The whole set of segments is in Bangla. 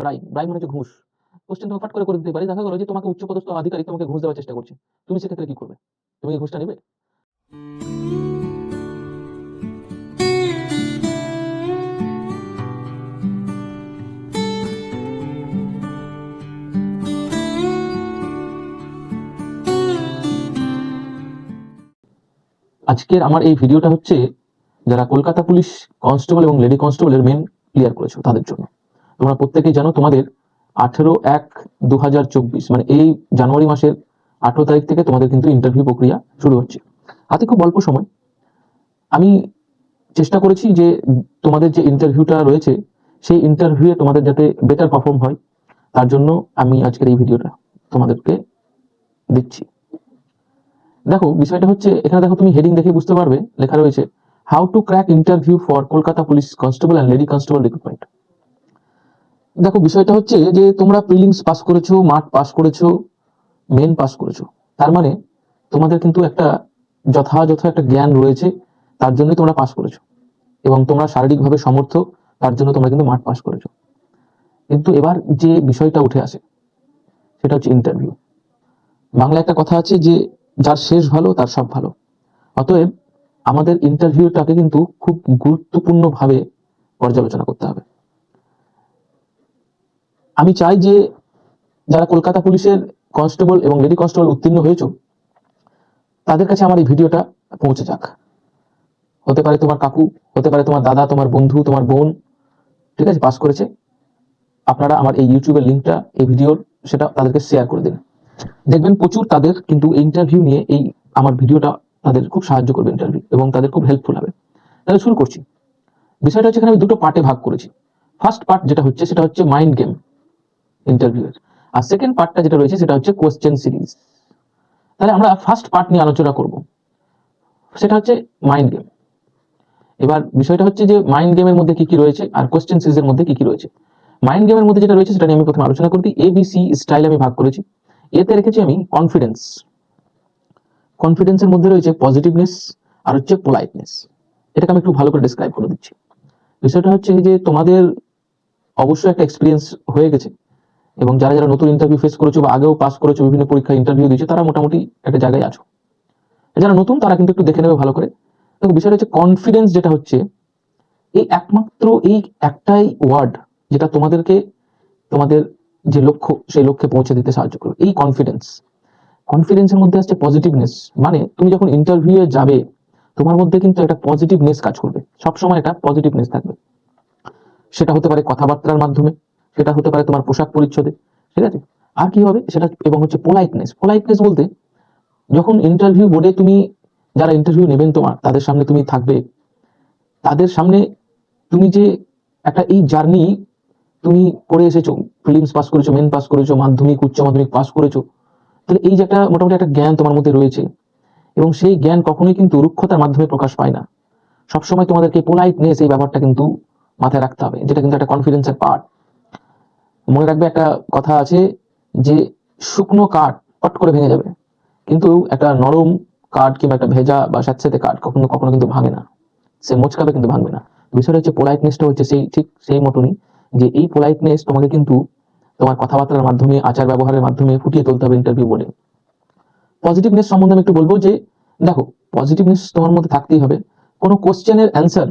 ব্রাইব ব্রাইব মানে হচ্ছে ঘুষ। কোশ্চেন তোমাকে ফাট করে করে দিতে পারি। দেখা গেলো যে তোমাকে উচ্চপদস্থ আধিকারিক তোমাকে ঘুষ দেওয়ার চেষ্টা করছে। তুমি সেক্ষেত্রে কি করবে? তুমি কি ঘুষটা নেবে? আজকের আমার এই ভিডিওটা হচ্ছে, যারা কলকাতা পুলিশ কনস্টেবল এবং লেডি কনস্টেবলের মেন ক্লিয়ার করেছ তাদের জন্য। তোমরা প্রত্যেকেই জানো তোমাদের আঠেরো এক দু মানে এই জানুয়ারি মাসের আঠেরো তারিখ থেকে তোমাদের কিন্তু ইন্টারভিউ প্রক্রিয়া শুরু হচ্ছে। হাতে খুব অল্প সময়। আমি চেষ্টা করেছি যে তোমাদের যে ইন্টারভিউটা রয়েছে, সেই ইন্টারভিউয়ে তোমাদের যাতে বেটার পারফর্ম হয়, তার জন্য আমি আজকের এই ভিডিওটা তোমাদেরকে দিচ্ছি। দেখো, বিষয়টা হচ্ছে, এখানে দেখো তুমি হেডিং দেখে বুঝতে পারবে, লেখা রয়েছে how to crack interview for Kolkata police constable and lady constable recruitment দেখো, বিষয়টা হচ্ছে যে তোমরা প্রিলিমস পাস করেছ মাঠ পাস করেছ মেন পাস করেছ। তার মানে তোমাদের কিন্তু একটা যথাযথ একটা জ্ঞান রয়েছে, তার জন্যই তোমরা পাস করেছ। এবং তোমরা শারীরিকভাবে সমর্থ তার জন্য তোমরা কিন্তু মাঠ পাস করেছ। কিন্তু এবার যে বিষয়টা উঠে আসে, সেটা হচ্ছে ইন্টারভিউ বাংলা একটা কথা আছে যে, যার শেষ ভালো, তার সব ভালো। অতএব আমাদের ইন্টারভিউটাকে কিন্তু খুব গুরুত্বপূর্ণভাবে পর্যালোচনা করতে হবে। আমি চাই যে যারা কলকাতা পুলিশের কনস্টেবল এবং লেডি কনস্টেবল উত্তীর্ণ হয়েছ, তাদের কাছে আমার এই ভিডিওটা পৌঁছে যাক। হতে পারে তোমার কাকু, হতে পারে তোমার দাদা, তোমার বন্ধু, তোমার বোন, ঠিক আছে পাস করেছে। আপনারা আমার এই ইউটিউবের লিঙ্কটা এই ভিডিওর সেটা তাদেরকে শেয়ার করে দিন। দেখবেন প্রচুর তাদের কিন্তু ইন্টারভিউ নিয়ে এই আমার ভিডিওটা তাদের খুব সাহায্য করবে ইন্টারভিউ এবং তাদের খুব হেল্পফুল হবে। তাহলে শুরু করছি। বিষয়টা হচ্ছে এখানে আমি দুটো পার্টে ভাগ করেছি। ফার্স্ট পার্ট যেটা হচ্ছে, সেটা হচ্ছে মাইন্ড গেম ইন্টারভিউয়ের আর সেকেন্ড পার্টটা যেটা রয়েছে সেটা হচ্ছে কোশ্চেন সিরিজ তাহলে আমরা ফার্স্ট পার্ট নিয়ে আলোচনা করব। সেটা হচ্ছে মাইন্ড গেম এবার বিষয়টা হচ্ছে যে মাইন্ড গেমের মধ্যে কি কি রয়েছে আর কোশ্চেন সিরিজের মধ্যে কি কি রয়েছে। মাইন্ড গেমের মধ্যে যেটা রয়েছে সেটা নিয়ে আমি প্রথমে আলোচনা করতে এবিসি স্টাইল আমি ভাগ করেছি। এতে রেখেছি আমি কনফিডেন্স কনফিডেন্সের মধ্যে রয়েছে পজিটিভনেস আর হচ্ছে পোলাইটনেস এটাকে আমি একটু ভালো করে ডিসক্রাইব করে দিচ্ছি। বিষয়টা হচ্ছে যে তোমাদের অবশ্যই একটা এক্সপিরিয়েন্স হয়ে গেছে। এবং যারা যারা নতুন ইন্টারভিউ ফেস করেছ বা আগেও পাস করেছ, বিভিন্ন পরীক্ষায় ইন্টারভিউ দিয়েছে, তারা মোটামুটি একটা জায়গায় আছো। যারা নতুন, তারা কিন্তু একটু দেখে নেবে ভালো করে। দেখো, বিষয়টা হচ্ছে কনফিডেন্স যেটা হচ্ছে, এই একমাত্র এই একটাই ওয়ার্ড যেটা তোমাদেরকে, তোমাদের যে লক্ষ্য, সেই লক্ষ্যে পৌঁছে দিতে সাহায্য করবে। এই কনফিডেন্স কনফিডেন্সের মধ্যে আসছে পজিটিভনেস মানে তুমি যখন ইন্টারভিউয়ে যাবে, তোমার মধ্যে কিন্তু একটা পজিটিভনেস কাজ করবে। সবসময় একটা পজিটিভনেস থাকবে। সেটা হতে পারে কথাবার্তার মাধ্যমে সেটা হতে পারে তোমার পোশাক পরিচ্ছদে, ঠিক আছে? আর কি হবে? সেটা এবং হচ্ছে পোলাইটনেস পোলাইটনেস বলতে যখন ইন্টারভিউ বোর্ডে তুমি, যারা ইন্টারভিউ নেবেন তোমার, তাদের সামনে তুমি থাকবে, তাদের সামনে তুমি যে একটা এই জার্নি তুমি করে এসেছ ফিলিমস পাস করেছ মেন পাস করেছ, মাধ্যমিক, উচ্চ মাধ্যমিক পাস করেছ, তাহলে এই যে একটা মোটামুটি একটা জ্ঞান তোমার মধ্যে রয়েছে এবং সেই জ্ঞান কখনোই কিন্তু রুক্ষতার মাধ্যমে প্রকাশ পায় না। সবসময় তোমাদেরকে পোলাইটনেস এই ব্যাপারটা কিন্তু মাথায় রাখতে হবে, যেটা কিন্তু একটা কনফিডেন্সের পার্ট মনে রাখবে একটা কথা আছে যে শুকনো কাঠ পট করে ভেঙে যাবে। কিন্তু একটা নরম কাঠ কিংবা একটা ভেজা বা স্যাঁতস্যাঁতে কাঠ কখনো কখনো কিন্তু ভাঙে না। সে মোচকাবে কিন্তু ভাঙবে না। বিষয়টা হচ্ছে পোলাইটনেসটা হচ্ছে সেই, ঠিক সেই মতনই যে এই পোলাইটনেস তোমাকে কিন্তু তোমার কথাবার্তার মাধ্যমে, আচার ব্যবহারের মাধ্যমে ফুটিয়ে তুলতে হবে ইন্টারভিউ বোর্ডে পজিটিভনেস সম্বন্ধে আমি একটু বলব যে, দেখো পজিটিভনেস তোমার মধ্যে থাকতেই হবে। কোনো কোশ্চেনের অ্যান্সার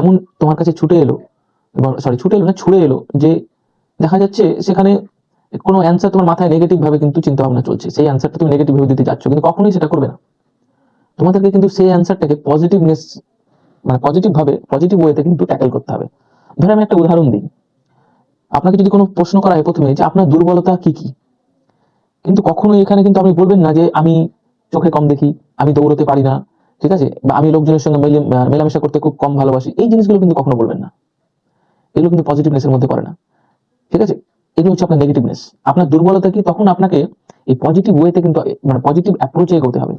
এমন তোমার কাছে ছুটে এলো সরি ছুটে এলো না, ছুড়ে এলো যে দেখা যাচ্ছে সেখানে কোনো অ্যান্সার তোমার মাথায় নেগেটিভ ভাবে কিন্তু চিন্তা ভাবনা চলছে। সেই অ্যান্সারটা তুমি নেগেটিভ ভাবে দিতে যাচ্ছ, কিন্তু কখনোই সেটা করবে না। তোমাদেরকে কিন্তু সেই অ্যান্সারটাকে পজিটিভনেস মানে পজিটিভ ভাবে পজিটিভ ওয়েতে কিন্তু ট্যাকেল করতে হবে। ধরে আমি একটা উদাহরণ দিই। আপনাকে যদি কোনো প্রশ্ন করা হয় প্রথমে যে আপনার দুর্বলতা কি কি? কিন্তু কখনোই এখানে কিন্তু আপনি বলবেন না যে আমি চোখে কম দেখি, আমি দৌড়তে পারি না, ঠিক আছে? বা আমি লোকজনের সঙ্গে মেলে- মেলামেশা করতে খুব কম ভালোবাসি, এই জিনিসগুলো কিন্তু কখনো বলবেন না। এগুলো কিন্তু পজিটিভনেসের মধ্যে পড়ে না। ঠিক আছে? এগুলো হচ্ছে আপনার নেগেটিভনেস আপনার দুর্বলতা কি? তখন আপনাকে এই পজিটিভ ওয়েতে কিন্তু মানে পজিটিভ অ্যাপ্রোচে এগোতে হবে।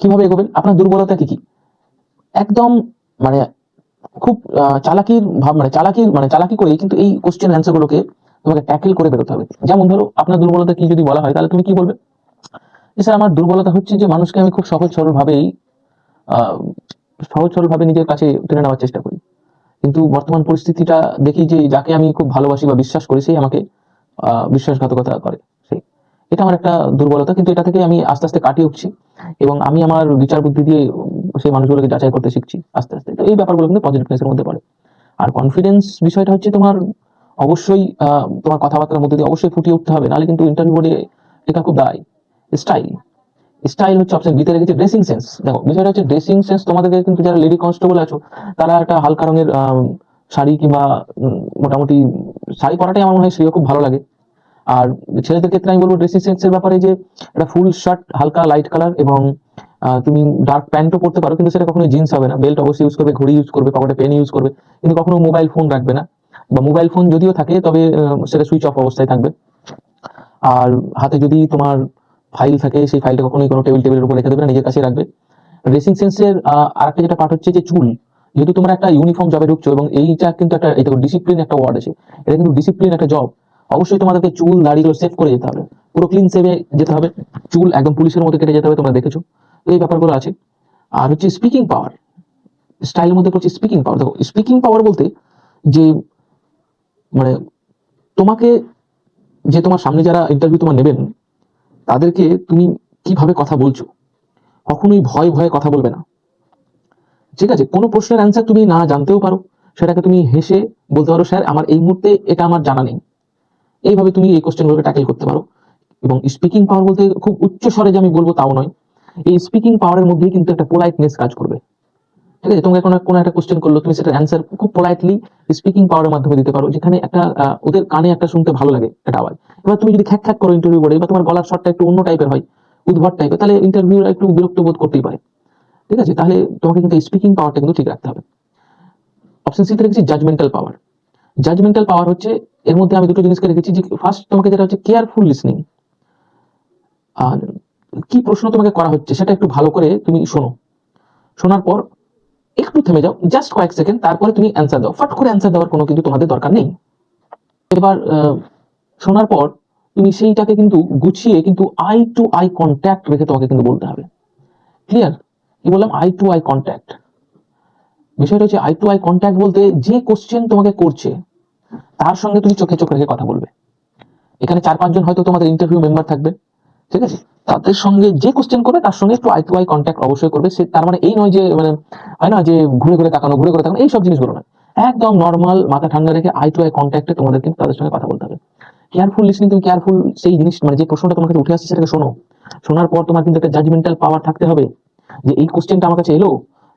কীভাবে এগোবেন? আপনার দুর্বলতা কি কি? একদম মানে খুব চালাকির ভাব মানে চালাকির মানে চালাকি করে কিন্তু এই কোশ্চেন অ্যান্সার গুলোকে তোমাকে ট্যাকেল করে বেরোতে হবে। যেমন ধরো, আপনার দুর্বলতা কি যদি বলা হয়, তাহলে তুমি কি বলবে? স্যার, আমার দুর্বলতা হচ্ছে যে মানুষকে আমি খুব সহজ সরল ভাবেই সহজ সরল ভাবে নিজের কাছে তুলে নেওয়ার চেষ্টা করি। কিন্তু বর্তমান পরিস্থিতিটা দেখি যে যাকে আমি খুব ভালোবাসি বা বিশ্বাস করি, সেই আমাকে বিশ্বাসঘাতকতা করে, সেই। এটা আমার একটা দুর্বলতা, কিন্তু এটা থেকে আমি আস্তে আস্তে কাটিয়ে উঠছি এবং আমি আমার বিচার বুদ্ধি দিয়ে সেই মানুষগুলোকে যাচাই করতে শিখছি আস্তে আস্তে। তো এই ব্যাপারগুলো কিন্তু পজিটিভনেসের মধ্যে পড়ে। আর কনফিডেন্স বিষয়টা হচ্ছে তোমার অবশ্যই তোমার কথাবার্তার মধ্যে দিয়ে অবশ্যই ফুটিয়ে উঠতে হবে, নাহলে কিন্তু ইন্টারভিউ বোর্ডে এটা খুব দায়। স্টাইল স্টাইল হচ্ছে অপশন বিতে রেখেছে ড্রেসিং সেন্স দেখো, বিষয়টা হচ্ছে ড্রেসিং সেন্স তোমাদেরকে কিন্তু যারা লেডি কনস্টেবল আছো, তারা একটা হালকা রঙের শাড়ি কিংবা মোটামুটি শাড়ি পরাটাই আমার মনে হয় সেও খুব ভালো লাগে। আর ছেলেদের ক্ষেত্রে আমি বলব ড্রেসিং সেন্সের ব্যাপারে যে, একটা ফুল শার্ট হালকা লাইট কালার এবং তুমি ডার্ক প্যান্টও পরতে পারো, কিন্তু সেটা কখনো জিন্স হবে না। বেল্ট অবশ্যই ইউজ করবে, ঘড়ি ইউজ করবে পকেটে পেন ইউজ করবে, কিন্তু কখনো মোবাইল ফোন রাখবে না। বা মোবাইল ফোন যদিও থাকে, তবে সেটা সুইচ অফ অবস্থায় থাকবে। আর হাতে যদি তোমার ফাইল থাকে, সেই ফাইলটা কখনোই কোনো টেবিল টেবিলের উপর রেখে দেবে না, নিজের কাছে রাখবে। ড্রেসিং সেন্সের আরেকটা যেটা পার্ট হচ্ছে যে চুল। যেহেতু তোমরা একটা ইউনিফর্ম জবে ঢুকছো এবং এইটা কিন্তু একটা, এই ডিসিপ্লিন একটা ওয়ার্ড আছে। এটা কিন্তু ডিসিপ্লিন একটা জব অবশ্যই তোমাদেরকে চুল, দাড়িগুলো সেভ করে যেতে হবে। পুরো ক্লিন সেভে যেতে হবে। চুল একদম পুলিশের মতো কেটে যেতে হবে, তোমরা দেখেছ। এই ব্যাপারগুলো আছে। আর হচ্ছে স্পিকিং পাওয়ার স্টাইলের মধ্যে পড়ছে স্পিকিং পাওয়ার দেখো স্পিকিং পাওয়ার বলতে যে মানে তোমাকে, যে তোমার সামনে যারা ইন্টারভিউ তোমার নেবেন তাদেরকে তুমি কীভাবে কথা বলছো? কখনোই ভয় ভয়ে কথা বলবে না। ঠিক আছে, কোনো প্রশ্নের অ্যান্সার তুমি না জানতেও পারো। সেটাকে তুমি হেসে বলতে পারো, স্যার, আমার এই মুহূর্তে এটা আমার জানা নেই। এইভাবে তুমি এই কোশ্চেনগুলোকে ট্যাকেল করতে পারো। এবং স্পিকিং পাওয়ার বলতে খুব উচ্চ স্বরে যে আমি বলব তাও নয়, এই স্পিকিং পাওয়ারের মধ্যেই কিন্তু একটা পোলাইটনেস কাজ করবে। ঠিক আছে? তোমাকে কোনো কোনো একটা কোশ্চেন করল, তুমি সেটার অ্যান্সার খুব পোলাইটলি স্পিকিং পাওয়ারের মাধ্যমে দিতে পারো, যেখানে একটা ওদের কানে একটা শুনতে ভালো লাগে একটা আওয়াজ। এবার তুমি যদি খ্যাক খ্যাক করো ইন্টারভিউ বোর্ডে বা তোমার গলার শটটা একটু অন্য টাইপের হয়, উদ্ভট টাইপের তাহলে ইন্টারভিউ একটু বিরক্ত বোধ করতেই পারে। ঠিক আছে? তাহলে তোমাকে কিন্তু স্পিকিং পাওয়ারটা কিন্তু ঠিক রাখতে হবে। অপশন সিতে রেখেছি জাজমেন্টাল পাওয়ার জাজমেন্টাল পাওয়ার হচ্ছে, এর মধ্যে আমি দুটো জিনিসকে রেখেছি, যে ফার্স্ট তোমাকে যেটা হচ্ছে কেয়ারফুল লিসনিং আর কি প্রশ্ন তোমাকে করা হচ্ছে, সেটা একটু ভালো করে তুমি শোনো। শোনার পর একটু থেমে যাও জাস্ট কয়েক সেকেন্ড তারপরে তুমি অ্যান্সার দাও। ফট করে অ্যান্সার দেওয়ার কোনো কিন্তু তোমাদের দরকার নেই। এবার শোনার পর তুমি সেইটাকে কিন্তু গুছিয়ে কিন্তু আই টু আই কন্ট্যাক্ট রেখে তোমাকে কিন্তু বলতে হবে। ক্লিয়ার কি বললাম? আই টু আই কন্ট্যাক্ট বিষয়টা হচ্ছে আই টু আই কন্ট্যাক্ট বলতে যে কোশ্চেন তোমাকে করছে, তার সঙ্গে তুমি চোখে চোখ রেখে কথা বলবে। এখানে চার পাঁচজন হয়তো তোমাদের ইন্টারভিউ মেম্বার থাকবে। ঠিক আছে? তাদের সঙ্গে যে কোশ্চেন করবে, তার সঙ্গে একটু আই টু আই কন্ট্যাক্ট অবশ্যই করবে। সে তার মানে এই নয় যে মানে হয় না যে ঘুরে ঘুরে তাকানো, ঘুরে ঘুরে তাকানো এই সব জিনিসগুলো না একদম নর্মাল মাথা ঠান্ডা রেখে আই টু আই কন্ট্যাক্টে তোমাদের কিন্তু তাদের সঙ্গে কথা বলতে হবে। কেয়ারফুল লিসনিং তুমি কেয়ারফুল সেই জিনিস মানে যে প্রশ্নটা তোমার কাছে উঠে আসছে সেটাকে শোনো। শোনার পর তোমার কিন্তু একটা জাজমেন্টাল পাওয়ার থাকতে হবে যে এই কোশ্চেনটা আমার কাছে এলো,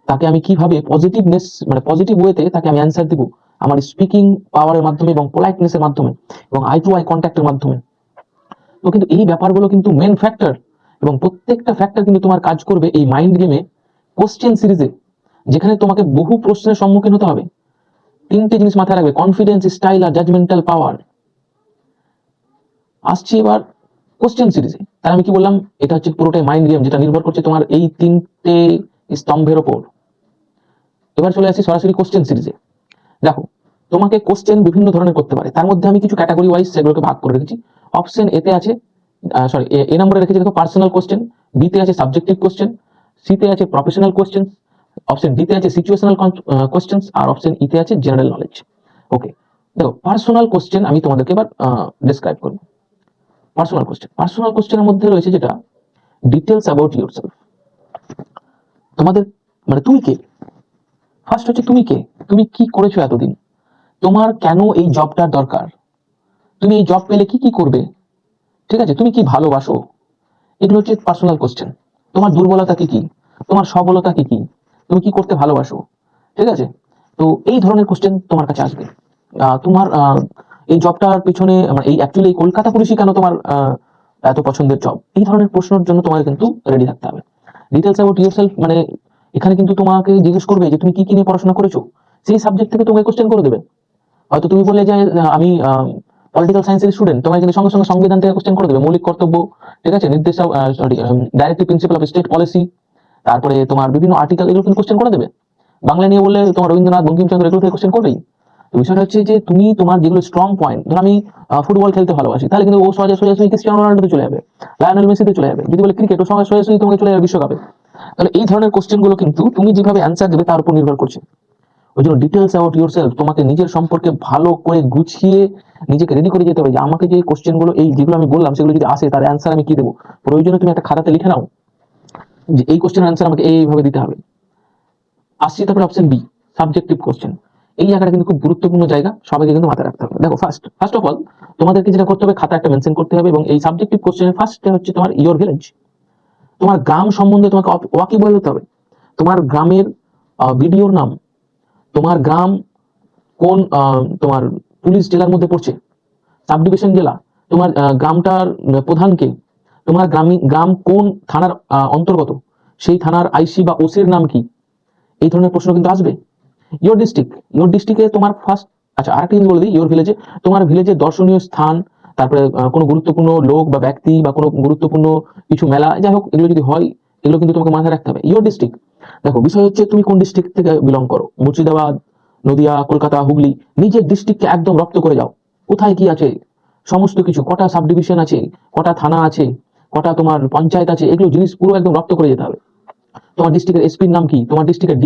তাকে আমি কীভাবে পজিটিভনেস মানে পজিটিভ ওয়েতে তাকে আমি অ্যান্সার দিব? আমার স্পিকিং পাওয়ারের মাধ্যমে এবং পোলাইটনেসের মাধ্যমে এবং আই টু আই কন্ট্যাক্টের মাধ্যমে। তো কিন্তু এই ব্যাপারগুলো কিন্তু মেন ফ্যাক্টর এবং প্রত্যেকটা ফ্যাক্টর কিন্তু তোমার কাজ করবে এই মাইন্ড গেমে কোশ্চেন সিরিজে যেখানে তোমাকে বহু প্রশ্নের সম্মুখীন হতে হবে। তিনটে জিনিস মাথায় রাখবে কনফিডেন্স স্টাইল আর জাজমেন্টাল পাওয়ার আসছি এবার কোশ্চেন সিরিজে তাই আমি কি বললাম? এটা হচ্ছে পুরোটাই মাইন্ড গেম যেটা নির্ভর করছে তোমার এই তিনটে স্তম্ভের ওপর। এবার চলে আসি সরাসরি কোশ্চেন সিরিজে দেখো, তোমাকে কোশ্চেন বিভিন্ন ধরনের করতে পারে। তার মধ্যে আমি কিছু ক্যাটাগরি ওয়াইজ সেগুলোকে ভাগ করে রেখেছি। অপশন এতে আছে সরি এ নম্বরে রেখেছি দেখো পার্সোনাল কোশ্চেন বিতে আছে সাবজেক্টিভ কোশ্চেন সিতে আছে প্রফেশনাল কোশ্চেন অপশন ডিতে আছে সিচুয়েশনাল কোশ্চেন আর অপশন ইতে আছে জেনারেল নলেজ ওকে দেখো পার্সোনাল কোশ্চেন আমি তোমাদেরকে এবার ডিসক্রাইব করব। পার্সোনাল কোশ্চেন পার্সোনাল কোশ্চেনের মধ্যে রয়েছে যেটা ডিটেলস অ্যাবাউট ইউর তোমাদের মানে তুমি কে? ফার্স্ট হচ্ছে তুমি কে? তুমি কি করেছ এতদিন? তোমার কেন এই জবটার দরকার? তুমি এই জব পেলে কি কি করবে? ঠিক আছে, তুমি কি ভালোবাসো? এগুলো হচ্ছে পার্সোনাল কোশ্চেন তোমার দুর্বলতা কি কি? তোমার সবলতা কি কি? তুমি কি করতে ভালোবাসো? ঠিক আছে? তো এই ধরনের কোশ্চেন তোমার কাছে আসবে। তোমার এই জবটার পিছনে মানে এই অ্যাকচুয়ালি কলকাতা পুলিশই কেন তোমার এত পছন্দের জব এই ধরনের প্রশ্নের জন্য তোমাকে কিন্তু রেডি থাকতে হবে। ডিটেলস অ্যাবাউট ইউর সেলফ মানে এখানে কিন্তু তোমাকে জিজ্ঞেস করবে যে তুমি কি কি নিয়ে পড়াশোনা করেছ? সেই সাবজেক্ট থেকে তোমাকে কোশ্চেন করে দেবে। হয়তো তুমি বললে যে আমি পলিটিক্যাল সায়েন্সের স্টুডেন্ট তোমাকে কিন্তু সঙ্গে সঙ্গে সংবিধান থেকে কোশ্চেন করে দেবে, মৌলিক কর্তব্য, ঠিক আছে? নির্দেশ sorry directive principle of state policy তারপরে তোমার বিভিন্ন আর্টিকেল এগুলো কিন্তু কোশ্চেন করে দেবে। বাংলা নিয়ে বললে তোমার রবীন্দ্রনাথ, বঙ্কিমচন্দ্র এগুলো থেকে কোশ্চেন করবেই। বিষয়টা হচ্ছে যে তুমি তোমার যেগুলো স্ট্রং পয়েন্ট ধর আমি ফুটবল খেলতে ভালোবাসি, তাহলে কিন্তু ও সহজে সোজাসুজি ক্রিস্টিয়ানো রোনাল্ডোতে চলে যাবে লায়নেল মেসিতে চলে যাবে, যদি বলে ক্রিকেট ও সঙ্গে সোজাসুজি তোমাকে চলে যাবে বিশ্বকাপে। তাহলে এই ধরনের কোশ্চেনগুলো কিন্তু তুমি যেভাবে অ্যান্সার দেবে তার উপর নির্ভর করছে। ওই জন্য ডিটেলস অ্যাবাউট ইউর সেলফ তোমাকে নিজের সম্পর্কে ভালো করে গুছিয়ে নিজেকে রেডি করে যেতে হবে যে আমাকে যে কোশ্চেনগুলো, এই যেগুলো আমি বললাম, সেগুলো যদি আসে, তার অ্যান্সার আমি কি দেবো? প্রয়োজনে তুমি একটা খাতাতে লিখে নাও যে এই কোশ্চেনের অ্যান্সার আমাকে এইভাবে দিতে হবে। আসছি তারপরে অপশন বি সাবজেক্টিভ কোশ্চেন এই জায়গাটা কিন্তু খুব গুরুত্বপূর্ণ জায়গা, সবাইকে কিন্তু মাথায় রাখতে হবে। দেখো ফার্স্ট ফার্স্ট অফ অল তোমাদেরকে যেটা করতে হবে, খাতা একটা মেনশন করতে হবে এবং এই সাবজেক্টিভ কোশ্চেনের ফার্স্টে হচ্ছে তোমার ইয়োর ভিলেজ তোমার গ্রাম সম্বন্ধে তোমাকে ওয়াকিবল হতে হবে। তোমার গ্রামের ভিডিওর নাম তোমার গ্রাম কোন তোমার পুলিশ জেলার মধ্যে পড়ছে? সাব ডিভিশন জেলা। তোমার গ্রামটার প্রধান কে? তোমার গ্রামী, গ্রাম কোন থানার অন্তর্গত? সেই থানার আইসি বা ওসির নাম কি? এই ধরনের প্রশ্ন কিন্তু আসবে। ইয়োর ডিস্ট্রিক্ট ইয়োর ডিস্ট্রিক্টে তোমার ফার্স্ট আচ্ছা আরেকটা জিনিস বলে দিই ইয়োর ভিলেজে তোমার ভিলেজে দর্শনীয় স্থান, তারপরে কোনো গুরুত্বপূর্ণ লোক বা ব্যক্তি বা কোনো গুরুত্বপূর্ণ কিছু মেলা, যাই হোক, এগুলো যদি হয়, এগুলো কিন্তু তোমাকে মাথায় রাখতে হবে। ইয়োর ডিস্ট্রিক্ট দেখো, বিষয় হচ্ছে তুমি কোন ডিস্ট্রিক্ট থেকে বিলং করো? মুর্শিদাবাদ, নদিয়া, কলকাতা, হুগলি, নিজের ডিস্ট্রিক্টকে একদম রপ্ত করে যাও। কোথায় কি আছে? সমস্ত কিছু, কটা সাব ডিভিশন আছে, কটা থানা আছে, কটা তোমার পঞ্চায়েত আছে, এগুলো জিনিস পুরো একদম রপ্ত করে যেতে হবে। তোমার ডিস্ট্রিক্টের এসপির নাম কি? তোমার ডিস্ট্রিক্টের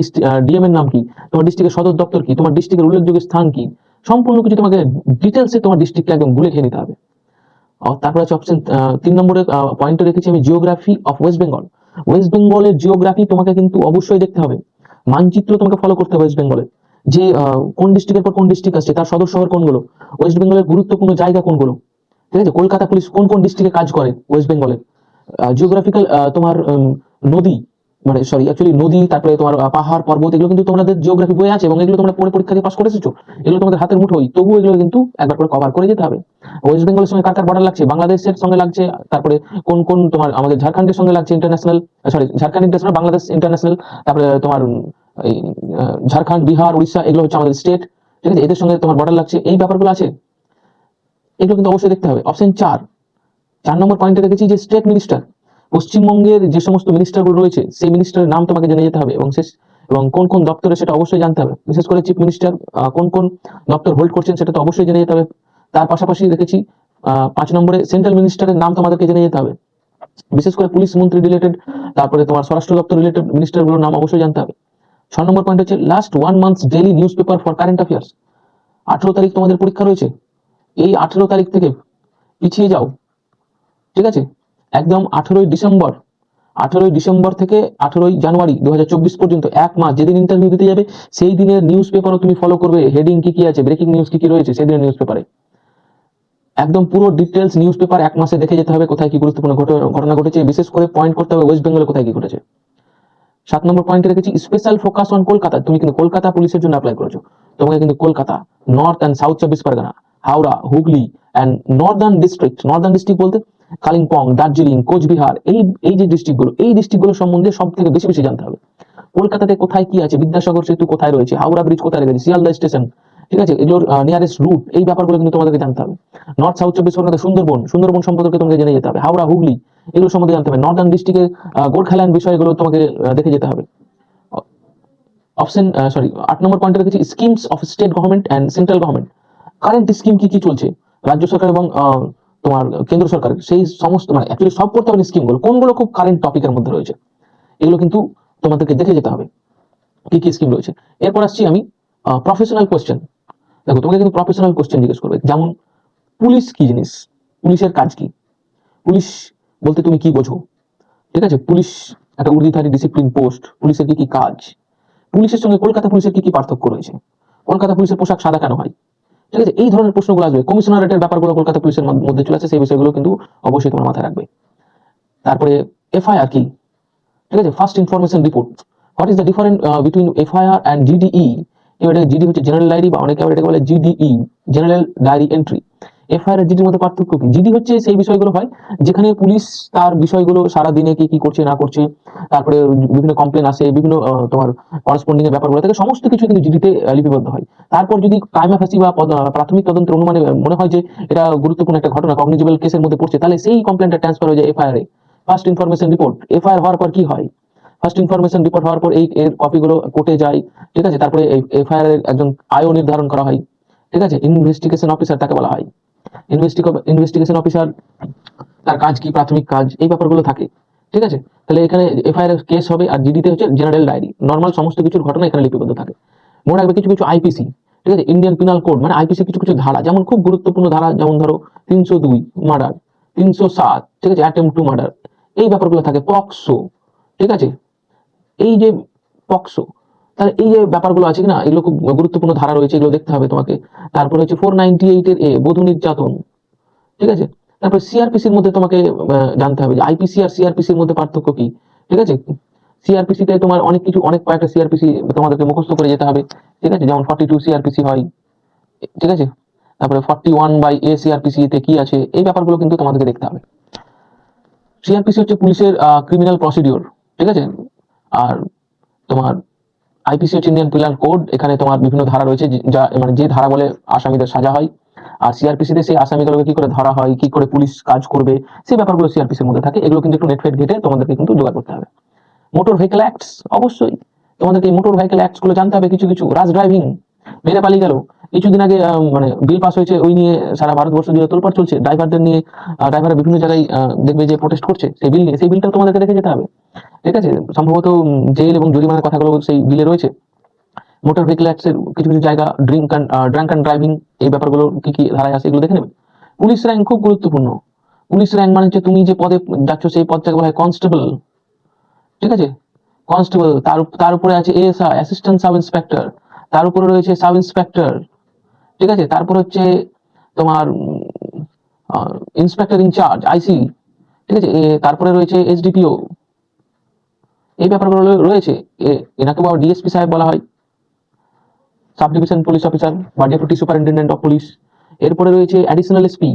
ডিএম এর নাম কি? তোমার ডিস্ট্রিক্টের সদর দপ্তর কি? তোমার ডিস্ট্রিক্টের উল্লেখযোগ্য স্থান কি? সম্পূর্ণ কিছু তোমাকে ডিটেলসে তোমার ডিস্ট্রিক্টকে একদম গুলে খেয়ে নিতে হবে। তারপরে আছে অপশন তিন নম্বরে পয়েন্টে রেখেছি আমি geography of West Bengal West বেঙ্গলের জিওগ্রাফি তোমাকে কিন্তু অবশ্যই দেখতে হবে। মানচিত্র তোমাকে ফলো করতে হবে ওয়েস্ট বেঙ্গলের যে কোন ডিস্ট্রিক্টের পর কোন ডিস্ট্রিক্ট আসছে, তার সদর শহর কোনগুলো? ওয়েস্ট বেঙ্গলের গুরুত্বপূর্ণ জায়গা কোনগুলো? ঠিক আছে? কলকাতা পুলিশ কোন কোন ডিস্ট্রিক্টে কাজ করে ওয়েস্ট বেঙ্গলের জিওগ্রাফিক্যাল তোমার নদী। মানে সরি অ্যাকচুয়ালি নদী, তারপরে তোমার পাহাড়, পর্বত, এগুলো কিন্তু তোমাদের জিওগ্রাফি বই আছে এবং এগুলো তোমরা পড়ে পরীক্ষা দিয়ে পাস করে এসেছ এগুলো তোমাদের হাতের মুঠোই তবু এগুলো কিন্তু একবার করে কভার করে যেতে হবে। ওয়েস্ট বেঙ্গলের সঙ্গে কার কার বর্ডার লাগছে? বাংলাদেশের সঙ্গে লাগছে, তারপরে কোন কোন তোমার আমাদের ঝাড়খণ্ডের সঙ্গে লাগছে international sorry Jharkhand international Bangladesh international তারপরে তোমার এই ঝাড়খণ্ড, বিহার, উড়িষ্যা, এগুলো হচ্ছে আমাদের স্টেট ঠিক আছে? এদের সঙ্গে তোমার বর্ডার লাগছে। এই ব্যাপারগুলো আছে। এগুলো কিন্তু অবশ্যই দেখতে হবে। অপশন চার চার নম্বর পয়েন্টে দেখেছি যে স্টেট মিনিস্টার পশ্চিমবঙ্গের যে সমস্ত মিনিস্টারগুলো রয়েছে সেই মিনিস্টারের নাম তোমাকে জেনে যেতে হবে এবং শেষ এবং কোন কোন দপ্তরে সেটা অবশ্যই জানতে হবে। বিশেষ করে চিফ মিনিস্টার কোন কোন দপ্তর হোল্ড করছেন সেটা তো অবশ্যই জেনে যেতে হবে। তার পাশাপাশি আহ, পাঁচ নম্বরে সেন্ট্রাল মিনিস্টারের নাম তোমাদেরকে জেনে যেতে হবে। বিশেষ করে পুলিশ মন্ত্রী রিলেটেড তারপরে তোমার স্বরাষ্ট্র দপ্তর রিলেটেড মিনিস্টারগুলোর নাম অবশ্যই জানতে হবে। ছ নম্বর পয়েন্ট হচ্ছে last one months daily newspaper for current affairs আঠেরো তারিখ তোমাদের পরীক্ষা রয়েছে। এই আঠেরো তারিখ থেকে পিছিয়ে যাও। ঠিক আছে? একদম আঠেরোই ডিসেম্বর আঠেরোই ডিসেম্বর থেকে আঠেরোই জানুয়ারি দুহাজার চব্বিশ পর্যন্ত এক মাস যেদিন ইন্টারভিউ দিতে যাবে, সেই দিনের নিউজ পেপারও তুমি ফলো করবে হেডিং কি কি আছে ব্রেকিং নিউজ কি কি রয়েছে, সেই দিনের নিউজ পেপারে একদম পুরো ডিটেলস নিউজ পেপার এক মাসে দেখে যেতে হবে কোথায় কি গুরুত্বপূর্ণ ঘটে- ঘটনা ঘটেছে, বিশেষ করে পয়েন্ট করতে হবে ওয়েস্ট বেঙ্গলে কোথায় কি ঘটেছে। সাত নম্বর পয়েন্টে রেখেছি স্পেশাল ফোকাস অন কলকাতা তুমি কিন্তু কলকাতা পুলিশের জন্য অ্যাপ্লাই করেছ। তোমাকে কিন্তু কলকাতা নর্থ অ্যান্ড সাউথ চব্বিশ Parganas, Howrah, Hooghly and northern district northern district বলতে কালিম্পং, দার্জিলিং, কোচবিহার, এই এই যে ডিস্ট্রিক্টগুলো এই ডিস্ট্রিক্টগুলো সম্বন্ধে সব থেকে বেশি বেশি জানতে হবে। কলকাতাতে কোথায় কি আছে? বিদ্যাসাগর সেতু কোথায় রয়েছে? হাওড়া ব্রিজ কোথায় রয়েছে শিয়ালদা স্টেশন ঠিক আছে? এগুলোর নিয়ারেস্ট রুট এই ব্যাপারগুলো কিন্তু তোমাদেরকে জানতে হবে। নর্থ সাউথ চব্বিশ পরগনা সুন্দরবন সুন্দরবন সম্পর্কে তোমাকে জেনে যেতে হবে। হাওড়া, হুগলি, এগুলো সম্বন্ধে জানতে হবে। নর্দার্ন ডিস্ট্রিক্টের গোর্খাল্যান্ড বিষয়গুলো তোমাকে দেখে যেতে হবে। অপশন সরি আট নম্বর পয়েন্টে রেখেছি schemes of state government and central government current scheme কি কি চলছে? রাজ্য সরকার এবং তোমার কেন্দ্র সরকার, সেই সমস্ত মানে সব করতে হবে স্কিমগুলো কোনগুলো খুব কারেন্ট টপিকের মধ্যে রয়েছে? এগুলো কিন্তু তোমাদেরকে দেখে যেতে হবে। কি কি স্কিম রয়েছে? এরপর আসছি আমি প্রফেশনাল কোশ্চেন দেখো, তোমাকে কিন্তু প্রফেশনাল কোশ্চেন জিজ্ঞেস করবে। যেমন, পুলিশ কি জিনিস? পুলিশের কাজ কি? পুলিশ বলতে তুমি কি বোঝো? ঠিক আছে? পুলিশ একটা উর্দিধারী ডিসিপ্লিন পোস্ট পুলিশের কি কি কাজ? পুলিশের সঙ্গে কলকাতা পুলিশের কি কি পার্থক্য রয়েছে? কলকাতা পুলিশের পোশাক সাদা কেন হয়? ঠিক আছে এই ধরনের প্রশ্নগুলো আসবে। কমিশনারেটের ব্যাপারগুলো কলকাতা পুলিশের মধ্যে চলে আসে, সেই বিষয়গুলো কিন্তু অবশ্যই তোমার মাথায় রাখবে। তারপরে এফআইআর কি? ঠিক আছে first information report what is the different between FIR and GDE এবার জিডি হচ্ছে জেনারেল ডায়েরি বা অনেকে আবার এটাকে বলে GDE general diary entry FIR আর জিডির মধ্যে পার্থক্য কি? জিডি হচ্ছে সেই বিষয়গুলো হয় যেখানে পুলিশ তার বিষয়গুলো সারা দিনে কি কি করছে, না করছে, তারপরে বিভিন্ন কমপ্লেন আসে, বিভিন্ন তোমার করসপন্ডিং এর ব্যাপারগুলো থেকে, সমস্ত কিছু কিন্তু জিডিতে লিপিবদ্ধ হয়। তারপর যদি ক্রাইমা ফাঁসি বা প্রাথমিক তদন্তের অনুমানে মনে হয় যে এটা গুরুত্বপূর্ণ একটা ঘটনা কগনিজেবল কেসের মধ্যে পড়ছে, তাহলে সেই কমপ্লেনটা ট্রান্সফার হয়ে যায় এফআইআর এ। ফার্স্ট ইনফরমেশন রিপোর্ট এফআইআর হওয়ার পর কি হয়? ফার্স্ট ইনফরমেশন রিপোর্ট হওয়ার পর এই এর কপিগুলো কোর্টে যায়, ঠিক আছে? তারপরে এফআইআর এর একজন আয়ও নির্ধারণ করা হয়, ঠিক আছে? ইনভেস্টিগেশন অফিসার তাকে বলা হয়। ইনভেস্টিগেশন অফিসার তার কাজ কি, প্রাথমিক কাজ, এই ব্যাপারগুলো থাকে, ঠিক আছে? তাহলে এখানে এফআইআর কেস হবে আর জিডিতে হচ্ছে জেনারেল ডায়েরি নর্মাল সমস্ত কিছুর ঘটনা এখানে লিপিবদ্ধ থাকে। মনে রাখবে কিছু কিছু আইপিসি ঠিক আছে? ইন্ডিয়ান পিনাল কোড মানে আইপিসি কিছু কিছু ধারা, যেমন খুব গুরুত্বপূর্ণ ধারা, যেমন ধরো তিনশো দুই মার্ডার তিনশো সাত, ঠিক আছে? অ্যাটেম্প টু মার্ডার এই ব্যাপারগুলো থাকে, পক্সো, ঠিক আছে? এই যে পক্সো তাহলে এই যে ব্যাপারগুলো আছে না এগুলো খুব গুরুত্বপূর্ণ ধারা রয়েছে, এগুলো দেখতে হবে তোমাকে। তারপরে হচ্ছে ফোর নাইনটি এইটের এ, বধূ নির্যাতন। ঠিক আছে? তারপর সিআরপিসির মধ্যে তোমাকে জানতে হবে যে আইপিসি আর সিআরপিসির মধ্যে পার্থক্য কি? ঠিক আছে? সিআরপিসি তে তোমার অনেক কিছু, অনেক কয়েকটা সিআরপিসি তোমাদেরকে মুখস্থ করে যেতে হবে। ঠিক আছে? যেমন ফর্টি টু সিআরপিসি হয়। ঠিক আছে? তারপরে forty one by A CrPC তে কি আছে? এই ব্যাপারগুলো কিন্তু তোমাদেরকে দেখতে হবে। সিআরপিসি হচ্ছে পুলিশের ক্রিমিনাল প্রসিডিওর ঠিক আছে? আর তোমার আইপিসি ইন্ডিয়ান পিনাল কোড এখানে তোমার বিভিন্ন ধারা রয়েছে, যা মানে যে ধারা বলে আসামিদের সাজা হয়। আর সিআরপিসি তে সেই আসামিগুলোকে কি করে ধরা হয়, কি করে পুলিশ কাজ করবে, সেই ব্যাপারগুলো সিআরপিসির মধ্যে থাকে। এগুলো কিন্তু একটু নেট ফেট ঘেটে তোমাদেরকে কিন্তু জোগাড় করতে হবে। মোটর ভেহিকেল অ্যাক্টস অবশ্যই। তোমাদেরকে মোটর ভেহিকেল অ্যাক্টসগুলো জানতে হবে কিছু কিছু। রাজ ড্রাইভিং মেরে পালিয়ে গেল। কিছুদিন আগে মানে বিল পাস হয়েছে, ওই নিয়ে সারা ভারতবর্ষ জুড়ে তোলপাড় চলছে। ড্রাইভারদের নিয়ে ড্রাইভাররা বিভিন্ন জায়গায় দেখবে যে প্রোটেস্ট করছে সেই বিল নিয়ে। সেই বিলটাও তোমাদেরকে দেখে যেতে হবে। ঠিক আছে? সম্ভবত জেল এবং জরিমানার কথাগুলো সেই বিলে রয়েছে। মোটর ভেহিকেল অ্যাক্টস এর কিছু কিছু জায়গা drink and drunk and driving এই ব্যাপারগুলো কি কি ধারায় আছে এগুলো দেখে নেবে। পুলিশ র্যাঙ্ক খুব গুরুত্বপূর্ণ। পুলিশ র্যাঙ্ক মানে হচ্ছে তুমি যে পদে যাচ্ছ, সেই পদটাকে বলা হয় কনস্টেবল ঠিক আছে? কনস্টেবল তার তার উপরে আছে এএসআই অ্যাসিস্ট্যান্ট সাব ইন্সপেক্টর তার উপরে রয়েছে সাব ইন্সপেক্টর ঠিক আছে? তারপর হচ্ছে তোমার ইন্সপেক্টর ইনচার্জ আইসি ঠিক আছে? তারপরে রয়েছে এসডিপিও এই ব্যাপারগুলো রয়েছে। এনাকে আবার ডিএসপি সাহেব বলা হয়। সাব ডিভিশন পুলিশ অফিসার বা ডেপুটি সুপারিনটেন্ডেন্ট অফ পুলিশ এরপরে রয়েছে অ্যাডিশনাল এসপি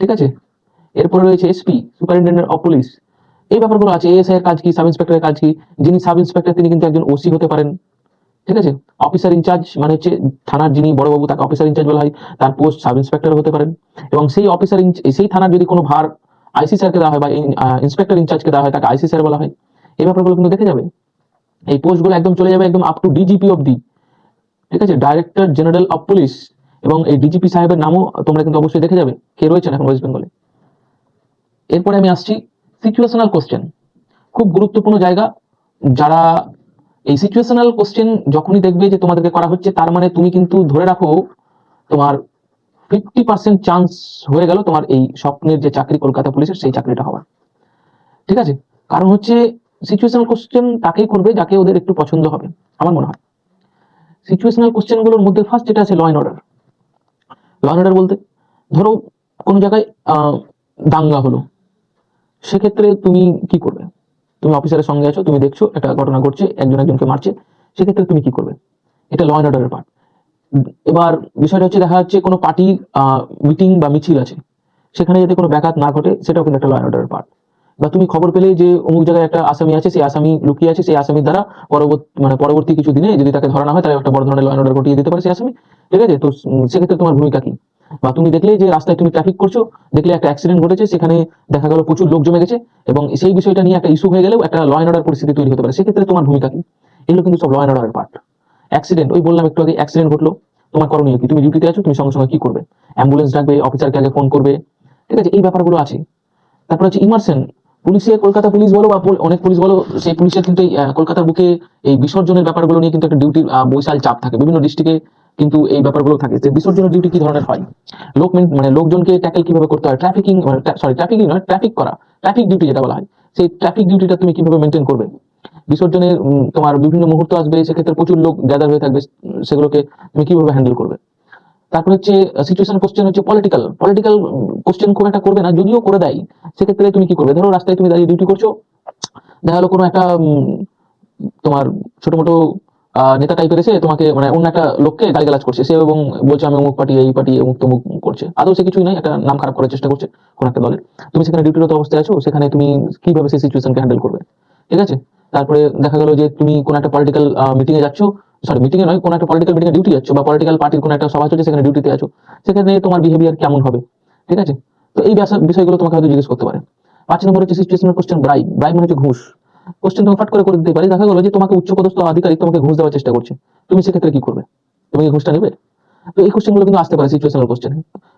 ঠিক আছে? এরপরে রয়েছে এসপি সুপারিনটেন্ডেন্ট অফ পুলিশ এই ব্যাপারগুলো আছে এএসআই এর কাজ কি সাব ইন্সপেক্টরের কাজ কি? যিনি সাব ইন্সপেক্টর তিনি কিন্তু একজন ওসি হতে পারেন। ঠিক আছে? অফিসার ইনচার্জ মানে হচ্ছে থানার যিনি বড়বাবু, তাকে অফিসার ইনচার্জ বলা হয়। তার পোস্ট সাব ইন্সপেক্টর হতে পারেন। এবং সেই অফিসার সেই থানার যদি কোনো ভার আইসি স্যারকে দেওয়া হয় বা ইন্সপেক্টর ইনচার্জকে দেওয়া হয়, তাকে আইসি স্যার বলা হয়। এই ব্যাপারগুলো কিন্তু দেখে যাবে। এই পোস্টগুলো একদম চলে যাবে একদম আপ টু ডিজিপি অব্দি ঠিক আছে? ডাইরেক্টর জেনারেল অফ পুলিশ এবং এই ডিজিপি সাহেবের নামও তোমরা কিন্তু অবশ্যই দেখে যাবে। কে রয়েছেন এখন ওয়েস্ট বেঙ্গলে এরপরে আমি আসছি সিচুয়েশনাল কোশ্চেন খুব গুরুত্বপূর্ণ জায়গা। যারা এই সিচুয়েশনাল কোশ্চেন যখনই দেখবে যে তোমাদেরকে করা হচ্ছে, তার মানে তুমি কিন্তু ধরে রাখো, তোমার ফিফটি পার্সেন্ট চান্স হয়ে গেল তোমার এই স্বপ্নের যে চাকরি কলকাতা পুলিশের, সেই চাকরিটা হওয়ার। ঠিক আছে? কারণ হচ্ছে সিচুয়েশনাল কোশ্চেন তাকেই করবে যাকে ওদের একটু পছন্দ হবে, আমার মনে হয়। সিচুয়েশনাল কোশ্চেনগুলোর মধ্যে ফার্স্ট যেটা আছে law and order law and order বলতে, ধরো কোনো জায়গায় দাঙ্গা হলো, সেক্ষেত্রে তুমি কি করবে? তুমি অফিসারের সঙ্গে আছো, তুমি দেখছ একটা ঘটনা ঘটছে, একজন একজনকে মারছে, সেক্ষেত্রে তুমি কি করবে? এটা ল অ্যান্ড পার্ট এবার বিষয়টা হচ্ছে দেখা যাচ্ছে কোনো পার্টি মিটিং বা মিছিল আছে, সেখানে যাতে কোনো ব্যাঘাত না ঘটে, সেটাও কিন্তু একটা ল অ্যান্ড অর্ডারের পার্ট বা তুমি খবর পেলে যে অমুক জায়গায় একটা আসামি আছে, সেই আসামি লুকিয়ে আছে, সেই আসামির দ্বারা পরবর্তী মানে পরবর্তী কিছু দিনে যদি তাকে ধরা না হয়, তাহলে একটা বড় ধরনের ল অ্যান্ড অর্ডার ঘটিয়ে দিতে পারে সেই আসামি। ঠিক আছে? তো সেক্ষেত্রে তোমার ভূমিকা কি? বা তুমি দেখলে যে রাস্তায় তুমি ট্রাফিক করছ, দেখলে একটা অ্যাক্সিডেন্ট ঘটেছে, সেখানে দেখা গেল প্রচুর লোক জমে গেছে এবং সেই বিষয়টা নিয়ে একটা ইস্যু হয়ে গেলেও একটা ল অ্যান্ড অর্ডার পরিস্থিতি তৈরি হতে পারে। সেক্ষেত্রে তোমার ভূমিকা কি? এগুলো কিন্তু সব ল অ্যান্ড অর্ডারের পার্ট অ্যাক্সিডেন্ট ওই বললাম একটু আগে অ্যাক্সিডেন্ট ঘটলো। তোমার করণীয় কি? তুমি ডিউটিতে আছো, তুমি সঙ্গে সঙ্গে কি করবে? অ্যাম্বুলেন্স ডাকবে অফিসারকে আগে ফোন করবে। ঠিক আছে, এই ব্যাপারগুলো আছে। তারপর হচ্ছে ইমার্সেন পুলিশে কলকাতা পুলিশ বলো বা অনেক পুলিশ বলো, সেই পুলিশের কিন্তু কলকাতার বুকে এই বিসর্জনের ব্যাপারগুলো নিয়ে কিন্তু একটা ডিউটির বৈশাল চাপ থাকে। বিভিন্ন ডিস্ট্রিক্টে কিন্তু এই ব্যাপারগুলো থাকে যে বিসর্জনের ডিউটি কি ধরনের হয়? লোক মেন- লোকজনকে ট্যাকেল কীভাবে করতে হয়? ট্রাফিকিং সরি ট্রাফিকিং নয় ট্রাফিক করা। ট্রাফিক ডিউটি যেটা বলা হয়। সেই ট্রাফিক ডিউটিটা তুমি কীভাবে মেনটেন করবে? বিসর্জনের তোমার বিভিন্ন মুহূর্ত আসবে, সেক্ষেত্রে প্রচুর লোক গ্যাদার হয়ে থাকবে, সেগুলোকে তুমি কীভাবে হ্যান্ডেল করবে? তারপর হচ্ছে সিচুয়েশন কোশ্চেন হচ্ছে পলিটিক্যাল পলিটিক্যাল কোশ্চেন খুব একটা করবে না, যদিও করে দেয়। সেক্ষেত্রে তুমি কি করবে? ধরো রাস্তায় তুমি দাঁড়িয়ে ডিউটি করছ, দেখা গেলো কোনো একটা তোমার ছোট মোটো নেতা টাইপের এসে তোমাকে মানে অন্য একটা লোককে গালিগালাজ করছে। সে এবং বলছে, আমি অমুক পার্টি, এই পার্টি অমুক তমুক করছে। আদৌ সে কিছুই নাই একটা নাম খারাপ করার চেষ্টা করছে কোন একটা দলের। তুমি সেখানে ডিউটিরত অবস্থায় আছো, সেখানে তুমি কীভাবে সেই সিচুয়েশনকে হ্যান্ডেল করবে? ঠিক আছে? তারপরে দেখা গেলো যে তুমি কোন একটা পলিটিক্যাল মিটিং এ যাচ্ছ। সরি মিটিং এ নয়, কোন একটা পলিটিক্যাল মিটিং এ ডিউটি যাচ্ছ বা পলিটিক্যাল পার্টির কোন একটা সভা চলছে, সেখানে ডিউটিতে আছো। সেখানে তোমার বিহেভিয়ার কেমন হবে? ঠিক আছে? তো এই বিষয়গুলো তোমাকে হয়তো জিজ্ঞেস করতে পারে। পাঁচ নম্বর হচ্ছে সিচুয়েশনাল কোশ্চেন ব্রাইব ব্রাইব মানে হচ্ছে ঘুষ। কোশ্চেন তোমাকে ফাট করে করে দিতে পারে। দেখা গেলো যে তোমাকে উচ্চপদস্থ আধিকারিক তোমাকে ঘুষ দেওয়ার চেষ্টা করছে। তুমি সেক্ষেত্রে কি করবে? তুমি কি ঘুষটা নেবে? তো এই কোশ্চেনগুলো কিন্তু আসতে পারে সিচুয়েশনাল কোশ্চেন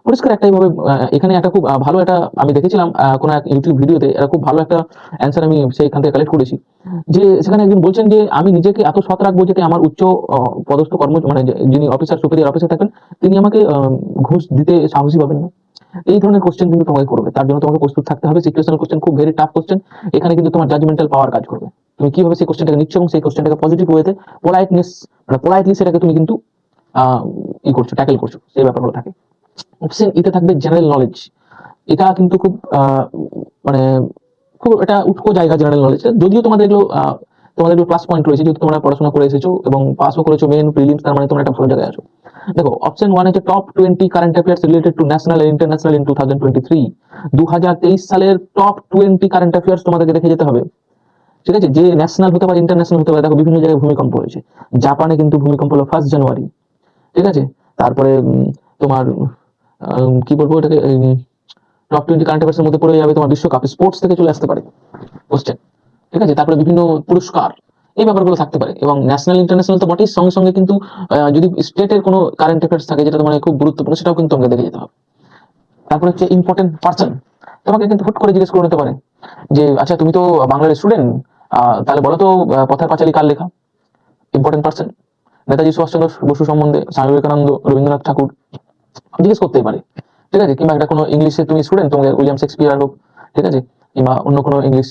পরিষ্কার একটাই ভাবে এখানে একটা খুব ভালো একটা, আমি দেখেছিলাম কোনো এক ইউটিউব ভিডিওতে এটা খুব ভালো একটা অ্যান্সার আমি সেইখান থেকে কালেক্ট করেছি। যে সেখানে একজন বলছেন যে, আমি নিজেকে এত সৎ রাখব যাতে আমার উচ্চ পদস্থ কর্ম মানে যিনি অফিসার সুপিরিয়র অফিসার থাকেন, তিনি আমাকে ঘুষ দিতে সাহসী পাবেন না। এই ধরনের কোশ্চেন কিন্তু তোমাকে করবে। তার জন্য তোমাকে প্রস্তুত থাকতে হবে। সিচুয়েশনাল কোশ্চেন খুব ভেরি টাফ কোশ্চেন এখানে কিন্তু তোমার জাজমেন্টাল পাওয়ার কাজ করবে। তুমি কীভাবে সেই কোশ্চেনটাকে নিচ্ছ এবং সেই কোশ্চেনটাকে পজিটিভ ওয়েতে পোলাইটনেস মানে পোলাইটলি সেটাকে তুমি কিন্তু ই করছ ট্যাকেল করছ। সেই ব্যাপারগুলো থাকে। অপশন ইতে থাকবে জেনারেল নলেজ এটা কিন্তু খুব মানে খুব এটা উৎকো জায়গা জেনারেল নলেজ যদিও তোমাদের এগুলো তোমাদের প্লাস পয়েন্ট রয়েছে। যেহেতু তোমরা পড়াশোনা করে এসেছ এবং পাসও করেছ মেন প্রিলিমস তার মানে তোমরা একটা ভালো জায়গায় আছো। দেখো অপশন ওয়ান হচ্ছে top twenty current affairs related to national international in two thousand তেইশ সালের টপ টোয়েন্টি কারেন্ট অ্যাফেয়ার্স তোমাদেরকে দেখে যেতে হবে। ঠিক আছে? যে ন্যাশনাল হতে পারে ইন্টারন্যাশনাল হতে পারে, দেখো, বিভিন্ন জায়গায় ভূমিকম্প হয়েছে। জাপানে কিন্তু ভূমিকম্প হলো ফার্স্ট জানুয়ারি ঠিক আছে? তারপরে তোমার কি বলব এটাকে টপ টোয়েন্টি কারেন্ট অ্যাফেয়ার্সের মধ্যে পড়ে যাবে তোমার বিশ্বকাপ। স্পোর্টস থেকে চলে আসতে পারে। কোশ্চেন ঠিক আছে? তারপরে বিভিন্ন পুরস্কার। এই ব্যাপারগুলো থাকতে পারে। এবং ন্যাশনাল ইন্টারন্যাশনাল তো বটেই, সঙ্গে সঙ্গে কিন্তু যদি স্টেটের কোনো কারেন্ট অ্যাফেয়ার্স থাকে যেটা তোমার খুব গুরুত্বপূর্ণ, সেটাও কিন্তু তোমাকে দেখে যেতে হবে। তারপরে হচ্ছে ইম্পর্টেন্ট পার্সন তোমাকে কিন্তু হুট করে জিজ্ঞেস করে নিতে পারে যে আচ্ছা তুমি তো বাংলার স্টুডেন্ট তাহলে বলো তো পথের পাঁচালী কার লেখা? ইম্পর্টেন্ট পার্সন নেতাজি সুভাষচন্দ্র বসু সম্বন্ধে স্বামী বিবেকানন্দ, রবীন্দ্রনাথ ঠাকুর জিজ্ঞেস করতেই পারে। ঠিক আছে? কিংবা একটা কোনো ইংলিশে তুমি স্টুডেন্ট তোমাকে উইলিয়াম শেক্সপিয়ার হোক, ঠিক আছে? কিংবা অন্য কোনো ইংলিশ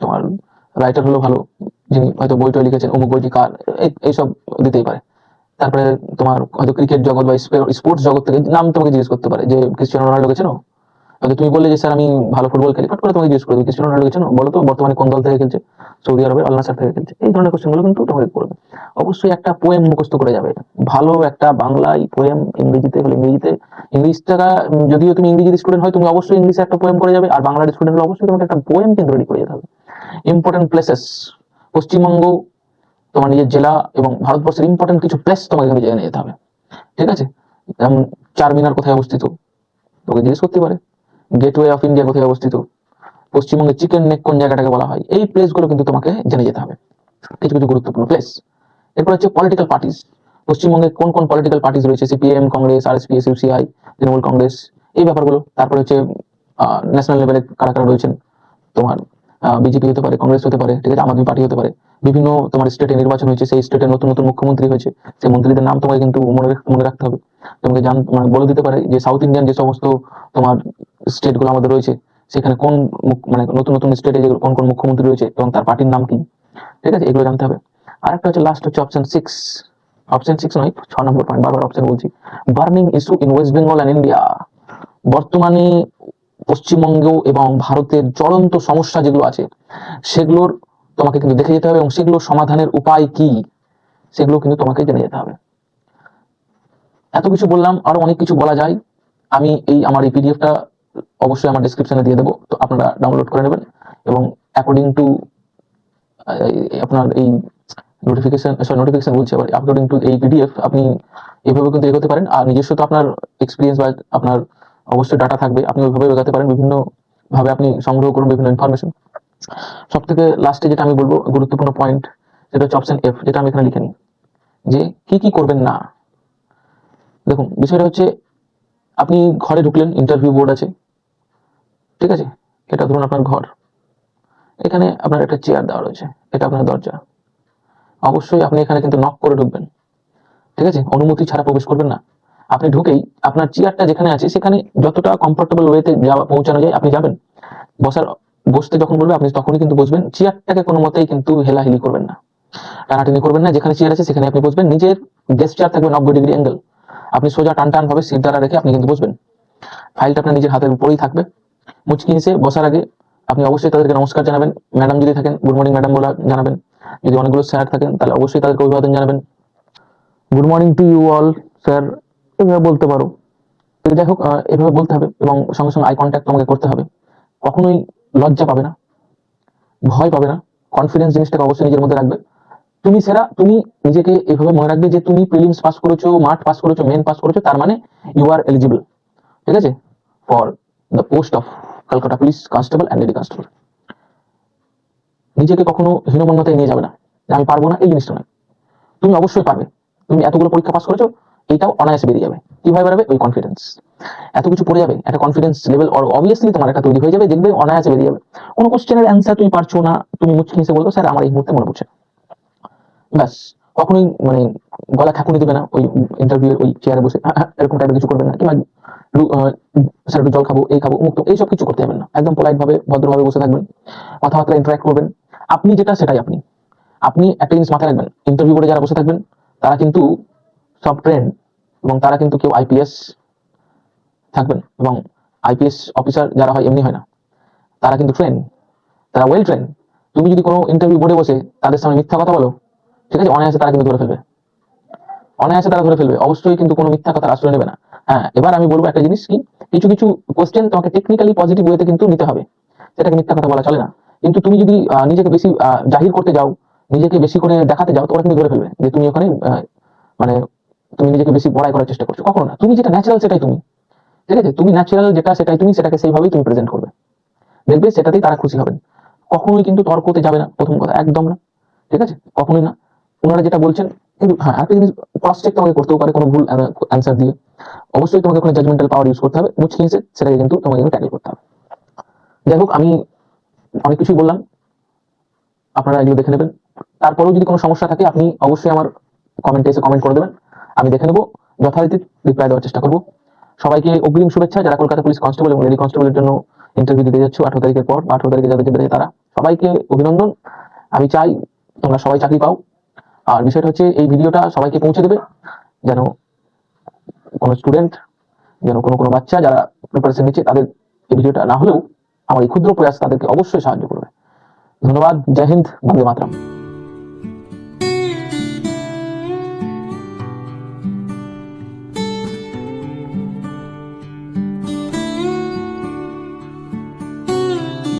তোমার রাইটার হলো ভালো যিনি হয়তো বইটা লিখেছেন অমুক বইটি কার এইসব দিতেই পারে। তারপরে তোমার হয়তো ক্রিকেট জগৎ বা স্পোর্টস জগৎ থেকে নাম তোমাকে জিজ্ঞেস করতে পারে যে, ক্রিস্টিয়ানো রোনাল্ডো গেছেন? হয়তো তুমি বললে যে, স্যার, আমি ভালো ফুটবল খেলি। ফট করে তোমাকে জিজ্ঞেস করবে ক্রিস্টিয়ানো রোনাল্ডো গেছেন? বলো তো, বর্তমানে কোন দল থেকে খেলছে? সৌদি আরবের আল নাসার থেকে খেলছে। এই ধরনের কোশ্চেনগুলো কিন্তু তোমাকে করবে। অবশ্যই একটা পোয়েম মুখস্থ করে যাবে। ভালো একটা বাংলায় পোয়েম ইংরেজিতে হলে ইংরেজিতে ইংলিশটা যদিও তুমি ইংরেজির স্টুডেন্ট হয় তুমি অবশ্যই ইংলিশে একটা পোয়েম করে যাবে। আর বাংলার স্টুডেন্ট হলে অবশ্যই তোমাকে একটা পোয়েম কিন্তু রেডি করে যেতে হবে। ইম্পর্টেন্ট প্লেসেস পশ্চিমবঙ্গ, তোমার নিজের জেলা এবং ভারতবর্ষের ইম্পর্টেন্ট কিছু প্লেস তোমাকে কিন্তু জেনে যেতে হবে। ঠিক আছে? যেমন চার মিনার কোথায় অবস্থিত? তোকে জিজ্ঞেস করতে পারে। গেটওয়ে অফ ইন্ডিয়া কোথায় অবস্থিত? পশ্চিমবঙ্গের চিকেন নেক কোন জায়গাটাকে বলা হয়? এই প্লেসগুলো কিন্তু তোমাকে জেনে যেতে হবে। কিছু কিছু গুরুত্বপূর্ণ প্লেস এরপর হচ্ছে পলিটিক্যাল পার্টিস পশ্চিমবঙ্গে কোন কোন পলিটিক্যাল পার্টিস রয়েছে? সিপিএম কংগ্রেস আর আরএসপিএস ইউসিআই তৃণমূল কংগ্রেস এই ব্যাপারগুলো। তারপরে হচ্ছে ন্যাশনাল লেভেলে কারা কারা রয়েছেন? তোমার বিজেপি হতে পারে, কংগ্রেস হতে পারে, ঠিক আছে, আম আদমি পার্টি হতে পারে। বিভিন্ন তোমার স্টেটে নির্বাচন হয়েছে, সেই স্টেটে নতুন নতুন মুখ্যমন্ত্রী হয়েছে, সেই মন্ত্রীদের নাম তোমাকে কিন্তু মনে রাখতে হবে। তোমাকে জান মানে বলে দিতে পারে যে সাউথ ইন্ডিয়ান যে সমস্ত তোমার স্টেটগুলো আমাদের রয়েছে, সেখানে কোন মানে নতুন নতুন স্টেটে যে কোন কোন মুখ্যমন্ত্রী রয়েছে এবং তার পার্টির নাম কি, ঠিক আছে, এগুলো জানতে হবে। আর একটা হচ্ছে লাস্ট হচ্ছে অপশন সিক্স অপশন সিক্স নয়, ছ নম্বর পয়েন্ট বারবার অপশন বলছি। Burning issue in West Bengal and India বর্তমানে পশ্চিমবঙ্গ এবং ভারতের জ্বলন্ত সমস্যা যেগুলো আছে, সেগুলোর তোমাকে কিন্তু দেখে যেতে হবে এবং সেগুলোর সমাধানের উপায় কি, সেগুলো কিন্তু তোমাকে জেনে যেতে হবে। এত কিছু বললাম, আরও অনেক কিছু বলা যায়। আমি এই আমার এই পিডিএফটা অবশ্যই আমার ডিসক্রিপশনে দিয়ে দেবো, তো আপনারা ডাউনলোড করে নেবেন এবং অ্যাকর্ডিং টু আপনার এই নোটিফিকেশন সরি নোটিফিকেশন বলছি আবার অ্যাকর্ডিং টু এই পিডিএফ আপনি এভাবে কিন্তু এগোতে পারেন। আর নিজস্ব তো আপনার এক্সপিরিয়েন্স বা আপনার অবশ্যই ডাটা থাকবে। আপনি ওইভাবে এগোতে পারেন বিভিন্ন ভাবে আপনি সংগ্রহ করুন বিভিন্ন ইনফরমেশন সব থেকে লাস্টে যেটা আমি বলব, গুরুত্বপূর্ণ পয়েন্ট সেটা হচ্ছে অপশন এফ যেটা আমি এখানে লিখে নিই। যে কি কি করবেন না? দেখুন, বিষয়টা হচ্ছে, আপনি ঘরে ঢুকলেন ইন্টারভিউ বোর্ড আছে। ঠিক আছে? এটা ধরুন আপনার ঘর। এখানে আপনার একটা চেয়ার দেওয়া রয়েছে। এটা আপনার দরজা। অবশ্যই আপনি এখানে কিন্তু নক করে ঢুকবেন। ঠিক আছে? অনুমতি ছাড়া প্রবেশ করবেন না। আপনি ঢুকেই আপনার চেয়ারটা যেখানে আছে, সেখানে যতটা কমফোর্টেবল ওয়েতে যাওয়া, পৌঁছানো যায়, আপনি যাবেন। বসার বসতে যখন বলবে, আপনি তখনই কিন্তু বসবেন। চেয়ারটাকে কোনো মতেই কিন্তু হেলাহেলি করবেন না। টানাটানি করবেন না, যেখানে চেয়ার আছে, সেখানে আপনি বসবেন। নিজের গেস্ট চেয়ার থাকবে নব্বই ডিগ্রি অ্যাঙ্গেল আপনি সোজা টান টান ভাবে সিট দ্বারা রেখে আপনি কিন্তু বসবেন। ফাইলটা আপনার নিজের হাতের উপরেই থাকবে। মুচকি এসে বসার আগে আপনি অবশ্যই তাদেরকে নমস্কার জানাবেন। ম্যাডাম যদি থাকেন গুড মর্নিং ম্যাডাম বলা জানাবেন। যদি অনেকগুলো স্যার থাকেন, তাহলে অবশ্যই তাদেরকে অভিবাদন জানাবেন। Good morning to you all sir এভাবে বলতে পারো। তো যাই হোক আহ, এভাবে বলতে হবে এবং সঙ্গে সঙ্গে আই কন্ট্যাক্ট তোমাকে করতে হবে। কখনোই লজ্জা পাবে না ভয় পাবে না কনফিডেন্স জিনিসটাকে অবশ্যই নিজের মধ্যে রাখবে। তুমি সেরা তুমি নিজেকে এভাবে মনে রাখবে যে তুমি প্রিলিমস পাস করেছ মাঠ পাস করেছ মেন পাস করেছ তার মানে ইউ আর এলিজিবল ঠিক আছে? For the post of Kolkata police constable and lady constable নিজেকে কখনো হীনমন্যতায় নিয়ে যাবে না। আমি পারব না এই জিনিসটা নয়। তুমি অবশ্যই পারবে। তুমি এতগুলো পরীক্ষা পাস করেছ এইটাও অনায়াসে বেরিয়ে যাবে। কীভাবে বেরোবে ওই কনফিডেন্স এত কিছু পড়ে যাবে একটা কনফিডেন্স লেভেল অবভিয়াসলি তোমার একটা তৈরি হয়ে যাবে দেখবে অনায়াসে বেরিয়ে যাবে। কোনো কোশ্চেনের অ্যান্সার তুমি পারছ না তুমি মুচকি হেসে বলতো স্যার আমার এই মুহূর্তে মনে পড়ছে। ব্যাস কখনোই মানে গলা ঠাকুনি দেবে না ওই ইন্টারভিউ ওই চেয়ারে বসে "হ্যাঁ, হ্যাঁ", এরকম টাইপের কিছু করবেন না। কিংবা স্যার একটু জল খাব এই খাব মুক্ত এইসব কিছু করতে যাবেন না। একদম পোলাইট ভাবে ভদ্রভাবে বসে থাকবেন কথাবার্তা ইন্টারাক্ট করবেন। আপনি যেটা সেটাই আপনি। আপনি একটা জিনিস মাথায় রাখবেন। ইন্টারভিউ করে যারা বসে থাকবেন তারা কিন্তু সব ট্রেন এবং তারা কিন্তু কেউ আইপিএস থাকবেন এবং আইপিএস অফিসার যারা হয় এমনি হয় না। তারা কিন্তু ট্রেন, তারা ওয়েল ট্রেন। তুমি যদি কোনো ইন্টারভিউ বোর্ডে বসে তাদের সামনে মিথ্যা কথা বলো, ঠিক আছে? অনায়াসে তারা কিন্তু ধরে ফেলবে। অনায়াসে তারা ধরে ফেলবে। অবশ্যই কিন্তু কোনো মিথ্যা কথা আশ্রয় নেবে না। হ্যাঁ এবার আমি বলব একটা জিনিস কি? কিছু কিছু কোয়েশ্চেন তোমাকে টেকনিক্যালি পজিটিভ ওয়েতে কিন্তু নিতে হবে। সেটাকে মিথ্যা কথা বলা চলে না। কিন্তু তুমি যদি নিজেকে বেশি জাহির করতে যাও, নিজেকে বেশি করে দেখাতে যাও, তো ওরা কিন্তু ধরে ফেলবে যে তুমি ওখানে মানে তুমি নিজেকে বেশি বড়াই করার চেষ্টা করছ। কখনো না। তুমি যেটা ন্যাচারাল সেটাই তুমি। ঠিক আছে? তুমি ন্যাচারাল যেটা, সেটাই তুমি, সেটাকে সেইভাবেই তুমি প্রেজেন্ট করবে। দেখবে সেটাতেই তারা খুশি হবেন। কখনোই কিন্তু তর্কতে যাবে না, প্রথম কথা। একদম না। ঠিক আছে? কখনোই না। ওনারা যেটা বলছেন, কিন্তু হ্যাঁ একটা জিনিস ক্রস চেক তোমাকে করতেও পারে, কোনো ভুল অ্যান্সার দিয়ে। অবশ্যই তোমাকে কোনো জাজমেন্টাল পাওয়ার ইউজ করতে হবে। মুচকি হেসে সেটাকে কিন্তু তোমাকে কিন্তু ট্যাকেল করতে হবে। যাই হোক, আমি অনেক কিছুই বললাম। আপনারা এগুলো দেখে নেবেন। তারপরেও যদি কোনো সমস্যা থাকে, আপনি অবশ্যই আমার কমেন্টে এসে কমেন্ট করে দেবেন। আমি দেখে নেব, যথারীতি রিপ্লাই দেওয়ার চেষ্টা করব। সবাইকে অগ্রিম শুভেচ্ছা, যারা কলকাতা পুলিশ কনস্টেবল এবং লেডি কনস্টেবলের জন্য ইন্টারভিউ দিতে যাচ্ছ, আঠারো তারিখের পর আঠারো তারিখে যাদের যেতে তারা। সবাইকে অভিনন্দন। আমি চাই তোমরা সবাই চাকরি পাও। আর বিষয়টা হচ্ছে, এই ভিডিওটা সবাইকে পৌঁছে দেবে, যেন কোনো স্টুডেন্ট যেন কোনো কোনো বাচ্চা যারা প্রিপারেশন নিচ্ছে, তাদের এই ভিডিওটা না হলেও আমার এই ক্ষুদ্র প্রয়াস তাদেরকে অবশ্যই সাহায্য করবে। ধন্যবাদ। জয় হিন্দ। বন্দে মাতরম।